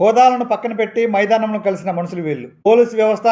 హోదాలను పక్కన పెట్టి మైదానంలో కలిసిన మనుషులు వీళ్ళు. పోలీసు వ్యవస్థ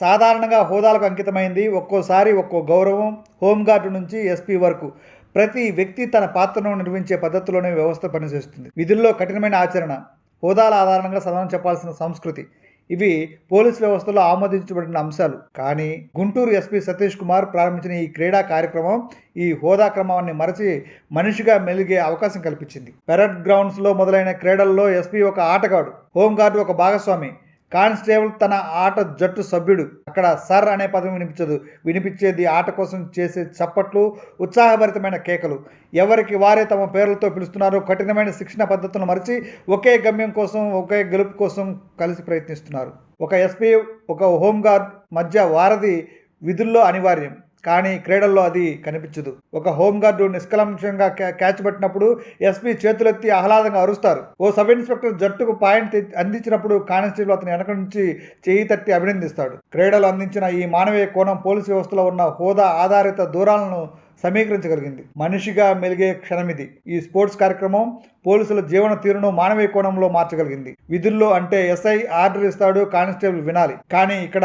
సాధారణంగా హోదాలకు అంకితమైంది. ఒక్కోసారి ఒక్కో గౌరవం హోంగార్డు నుంచి ఎస్పీ వరకు. ప్రతి వ్యక్తి తన పాత్రను నిర్వహించే పద్ధతిలోనే వ్యవస్థ పనిచేస్తుంది. విధుల్లో కఠినమైన ఆచరణ హోదాల ఆధారంగా సమాధానం చెప్పాల్సిన సంస్కృతి ఇవి పోలీస్ వ్యవస్థలో ఆమోదించబడిన అంశాలు. కానీ గుంటూరు ఎస్పీ సతీష్ కుమార్ ప్రారంభించిన ఈ క్రీడా కార్యక్రమం ఈ హోదా క్రమాన్ని మరచి మనిషిగా మెలిగే అవకాశం కల్పించింది. పెరట్ గ్రౌండ్స్లో మొదలైన క్రీడల్లో ఎస్పీ ఒక ఆటగాడు హోంగార్డు ఒక భాగస్వామి కానిస్టేబుల్ తన ఆట జట్టు సభ్యుడు. అక్కడ సర్ అనే పదం వినిపించదు. వినిపించేది ఆట కోసం చేసే చప్పట్లు ఉత్సాహభరితమైన కేకలు. ఎవరికి వారే తమ పేర్లతో పిలుస్తున్నారు కఠినమైన శిక్షణ పద్ధతులను మరిచి ఒకే గమ్యం కోసం ఒకే గెలుపు కోసం కలిసి ప్రయత్నిస్తున్నారు. ఒక ఎస్పీ ఒక హోంగార్డ్ మధ్య వారధి విధుల్లో అనివార్యం. కానీ క్రీడల్లో అది కనిపించదు. ఒక హోంగార్డు నిష్కలంషంగా క్యాచ్ పట్టినప్పుడు ఎస్పీ చేతులెత్తి ఆహ్లాదంగా అరుస్తారు. ఓ సబ్ ఇన్స్పెక్టర్ జట్టుకు పాయింట్ అందించినప్పుడు కానిస్టేబుల్ అతని వెనక నుంచి చేయి తట్టి అభినందిస్తాడు. క్రీడలు అందించిన ఈ మానవీయ కోణం పోలీసు వ్యవస్థలో ఉన్న హోదా ఆధారిత దూరాలను సమీకరించగలిగింది. మనిషిగా మెలిగే క్షణమిది ఈ స్పోర్ట్స్ కార్యక్రమం పోలీసుల జీవన తీరును మానవీయ కోణంలో మార్చగలిగింది. విధుల్లో అంటే ఎస్ఐ ఆర్డర్ ఇస్తాడు కానిస్టేబుల్ వినాలి. కానీ ఇక్కడ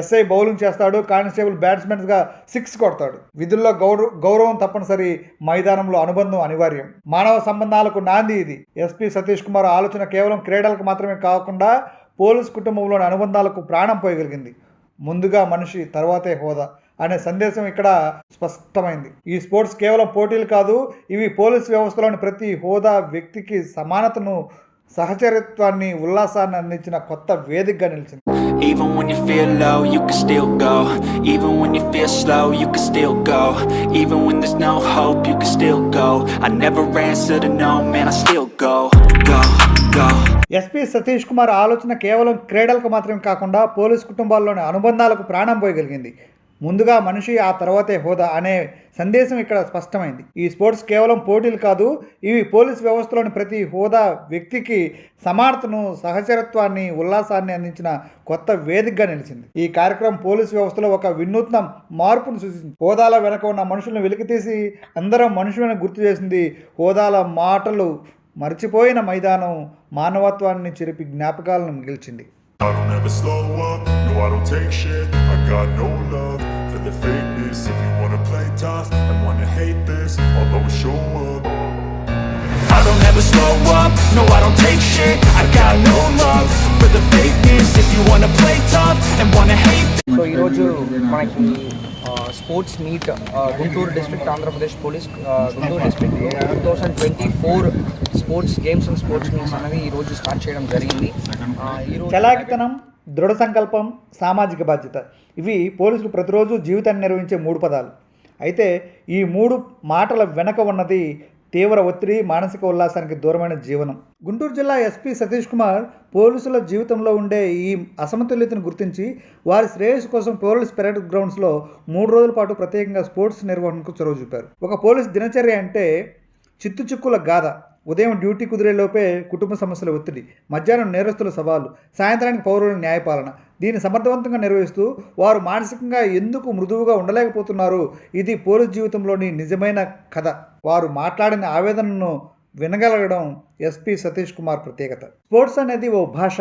ఎస్ఐ బౌలింగ్ చేస్తాడు కానిస్టేబుల్ బ్యాట్స్మెన్స్గా సిక్స్ కొడతాడు. విధుల్లో గౌరవ గౌరవం తప్పనిసరి మైదానంలో అనుబంధం అనివార్యం. మానవ సంబంధాలకు నాంది ఇది. ఎస్పీ సతీష్ కుమార్ ఆలోచన కేవలం క్రీడలకు మాత్రమే కాకుండా పోలీస్ కుటుంబంలోని అనుబంధాలకు ప్రాణం పోయగలిగింది. ముందుగా మనిషి తర్వాతే హోదా. అనే సందేశం ఇక్కడ స్పష్టమైంది ఈ స్పోర్ట్స్ కేవలం పోటీలు కాదు ఇవి పోలీస్ వ్యవస్థలోని ప్రతి హోదా వ్యక్తికి సమానతను సహచరిత్వాన్ని ఉల్లాసాన్ని అందించిన కొత్త వేదికగా నిలిచింది Even when you feel low, you can still go. Even when you feel slow, you can still go. Even when there's no hope, you can still go. I never answer to no, man, I still go. Go, go. SP Satish Kumar ఆలోచన కేవలం క్రీడలకు మాత్రమే కాకుండా police కుటుంబాల్లోని అనుబంధాలకు ప్రాణం పోయగలిగింది ముందుగా మనిషి ఆ తర్వాతే హోదా అనే సందేశం ఇక్కడ స్పష్టమైంది. ఈ స్పోర్ట్స్ కేవలం పోటీలు కాదు ఇవి పోలీస్ వ్యవస్థలోని ప్రతి హోదా వ్యక్తికి సమానతను సహచరత్వాన్ని ఉల్లాసాన్ని అందించిన కొత్త వేదికగా నిలిచింది. ఈ కార్యక్రమం పోలీస్ వ్యవస్థలో ఒక వినూత్న మార్పును సూచించింది. హోదాల వెనక ఉన్న మనుషులను వెలికితీసి అందరం మనుషులను గుర్తు చేసింది హోదాల మాటలు మర్చిపోయిన మైదానం మానవత్వాన్ని చెరిపి జ్ఞాపకాలను మిగిల్చింది. I don't ever slow up, no I don't take shit. I got no love. the fakeness If you wanna play tough and wanna hate this I'll always show up I don't ever slow up, no, I don't take shit. I got no love for the fakeness. If you wanna play tough and wanna hate so ఈరోజు మనకి ఆ, sports meet ఆ, Guntur district Andhra Pradesh police ఆ, గుంటూరు డిస్ట్రిక్ట్లో two thousand twenty four sports games and sports meets అనేవి ఈరోజు start చేయడం జరిగింది ఆ, ఈరోజు చలాకితనం దృఢ సంకల్పం సామాజిక బాధ్యత. ఇవి పోలీసులు ప్రతిరోజు జీవితాన్ని నిర్వహించే మూడు పదాలు. అయితే ఈ మూడు మాటల వెనక ఉన్నది తీవ్ర ఒత్తిడి మానసిక ఉల్లాసానికి దూరమైన జీవనం. గుంటూరు జిల్లా ఎస్పీ సతీష్ కుమార్ పోలీసుల జీవితంలో ఉండే ఈ అసమతుల్యతను గుర్తించి వారి శ్రేయస్సు కోసం పోలీస్ పెరేడ్ గ్రౌండ్స్లో మూడు రోజుల పాటు ప్రత్యేకంగా స్పోర్ట్స్ నిర్వహణకు చొరవ చూపారు. ఒక పోలీస్ దినచర్య అంటే చిత్తు చిక్కుల గాథ. ఉదయం డ్యూటీ కుదిరేలోపే కుటుంబ సమస్యల ఒత్తిడి మధ్యాహ్నం నేరస్తుల సవాలు సాయంత్రానికి పౌరుల న్యాయపాలన. దీన్ని సమర్థవంతంగా నిర్వహిస్తూ వారు మానసికంగా ఎందుకు మృదువుగా ఉండలేకపోతున్నారు? ఇది పోలీస్ జీవితంలోని నిజమైన కథ. వారు మాట్లాడిన ఆవేదనను వినగలగడం ఎస్పీ సతీష్ కుమార్ ప్రత్యేకత. స్పోర్ట్స్ అనేది ఓ భాష.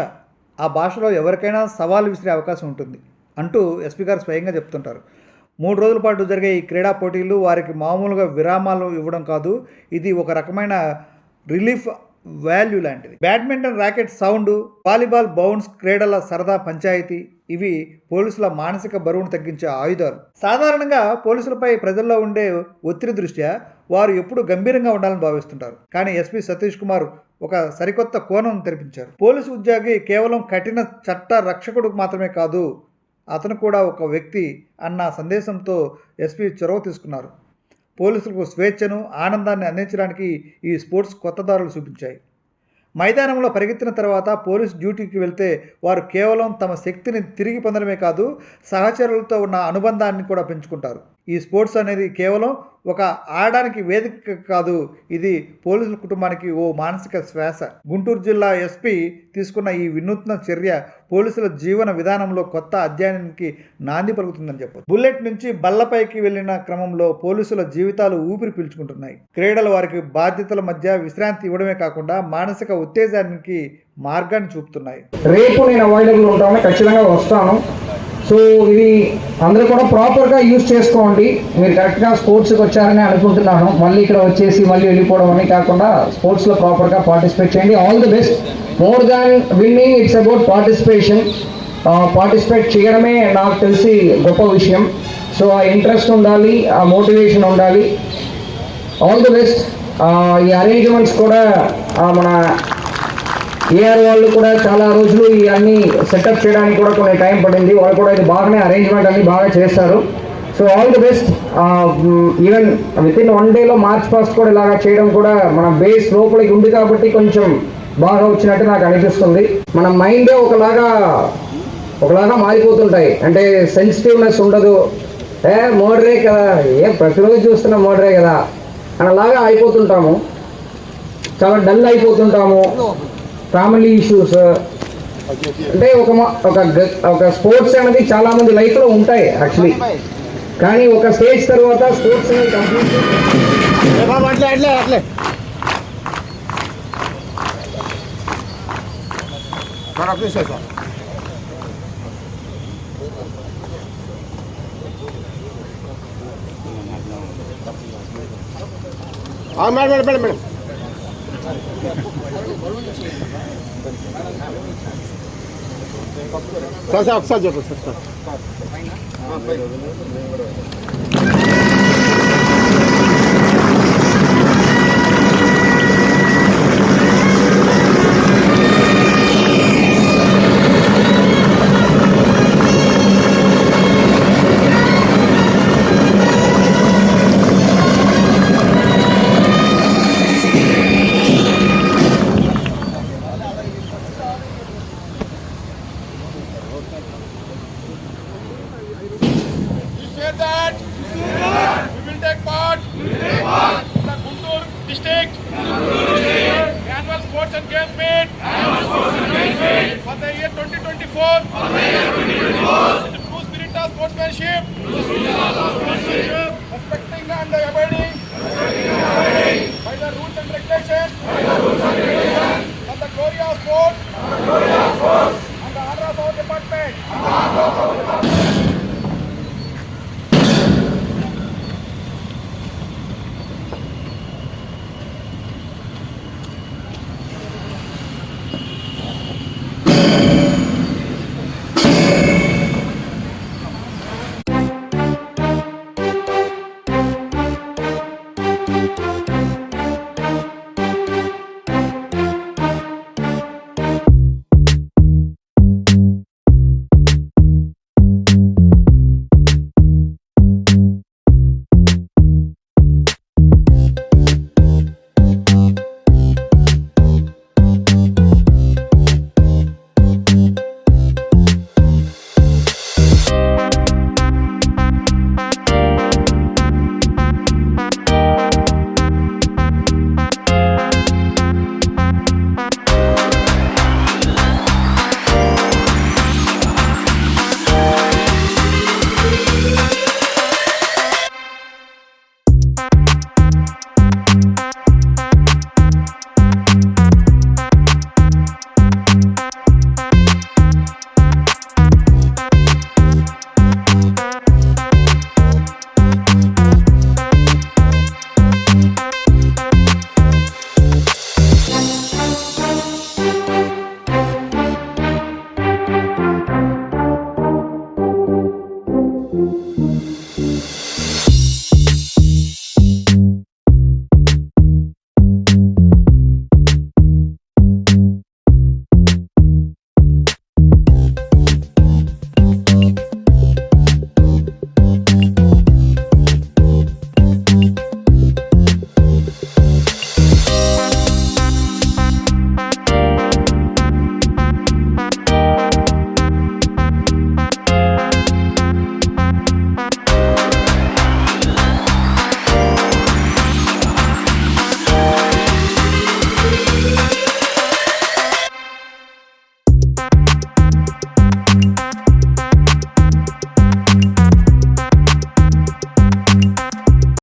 ఆ భాషలో ఎవరికైనా సవాలు విసిరే అవకాశం ఉంటుంది అంటూ ఎస్పీ గారు స్వయంగా చెప్తుంటారు. మూడు రోజుల పాటు జరిగే ఈ క్రీడా పోటీలు వారికి మామూలుగా విరామాలు ఇవ్వడం కాదు. ఇది ఒక రకమైన రిలీఫ్ వాల్యూ లాంటిది badminton racket sound volleyball bounce క్రీడల సరదా పంచాయతీ ఇవి పోలీసుల మానసిక బరువును తగ్గించే ఆయుధాలు. సాధారణంగా పోలీసులపై ప్రజల్లో ఉండే ఒత్తిడి దృష్ట్యా వారు ఎప్పుడు గంభీరంగా ఉండాలని భావిస్తుంటారు. కానీ ఎస్పీ సతీష్ కుమార్ ఒక సరికొత్త కోణం తెరిపించారు. పోలీసు ఉద్యోగి కేవలం కఠిన చట్ట రక్షకుడు మాత్రమే కాదు అతను కూడా ఒక వ్యక్తి అన్న సందేశంతో ఎస్పీ చొరవ తీసుకున్నారు. పోలీసులకు స్వేచ్ఛను ఆనందాన్ని అందించడానికి ఈ స్పోర్ట్స్ కొత్త దారులు చూపించాయి. మైదానంలో పరిగెత్తిన తర్వాత పోలీస్ డ్యూటీకి వెళ్తే వారు కేవలం తమ శక్తిని తిరిగి పొందడమే కాదు సహచరులతో ఉన్న అనుబంధాన్ని కూడా పెంచుకుంటారు. ఈ స్పోర్ట్స్ అనేది కేవలం ఒక ఆడడానికి వేదిక కాదు ఇది పోలీసుల కుటుంబానికి ఓ మానసిక శ్వాస. గుంటూరు జిల్లా ఎస్పీ తీసుకున్న ఈ వినూత్న చర్య పోలీసుల జీవన విధానంలో కొత్త అధ్యయనానికి నాంది పలుకుతుందని చెప్పొచ్చు. బుల్లెట్ నుంచి బల్లపైకి వెళ్ళిన క్రమంలో పోలీసుల జీవితాలు ఊపిరి పీల్చుకుంటున్నాయి. క్రీడలు వారికి బాధ్యతల మధ్య విశ్రాంతి ఇవ్వడమే కాకుండా మానసిక ఉత్తేజానికి మార్గాన్ని చూపుతున్నాయి. రేపు నేను అవైలబుల్ ఉంటాను ఖచ్చితంగా వస్తాను. సో ఇది అందరూ కూడా ప్రాపర్గా యూజ్ చేసుకోండి. మీరు కరెక్ట్గా స్పోర్ట్స్కి వచ్చారని అనుకుంటున్నాను. మళ్ళీ ఇక్కడ వచ్చేసి మళ్ళీ వెళ్ళిపోవడం అని కాకుండా స్పోర్ట్స్లో ప్రాపర్గా పార్టిసిపేట్ చేయండి. All the best more than winning it's about participation participate చేయడమే నాకు తెలిసి గొప్ప విషయం. సో ఆ ఇంట్రెస్ట్ ఉండాలి ఆ మోటివేషన్ ఉండాలి. ఆల్ ది బెస్ట్ ఈ అరేంజ్మెంట్స్ కూడా మన ఏఆర్ వాళ్ళు కూడా చాలా రోజులు ఇవన్నీ సెటప్ చేయడానికి కూడా కొన్ని టైం పడింది. వాళ్ళు కూడా ఇది బాగానే అరేంజ్మెంట్ అన్ని బాగా చేస్తారు so all the best. Even with in one డేలో మార్చ్ పాస్ట్ కూడా ఇలాగా చేయడం కూడా మన బేస్ లోపలికి ఉంది కాబట్టి కొంచెం బాగా వచ్చినట్టు నాకు అనిపిస్తుంది. మన మైండే ఒకలాగా ఒకలాగా మారిపోతుంటాయి. అంటే సెన్సిటివ్నెస్ ఉండదు. ఏ మోడరే కదా. ఏ ప్రతిరోజు చూస్తున్న మోడరే కదా. అలాగా అయిపోతుంటాము. చాలా డల్ అయిపోతుంటాము. ఫ్యామిలీ ఇష్యూస్ అంటే ఒక మా- ఒక గ- ఒక స్పోర్ట్స్ అనేది చాలా మంది లైఫ్లో ఉంటాయి యాక్చువల్లీ కానీ ఒక స్టేజ్ తర్వాత sports complete madam madam madam madam. Sir sir ఒకసారి చెప్పండి sir sir. That we will take part the Guntur district annual sports and games for the year 2024 with the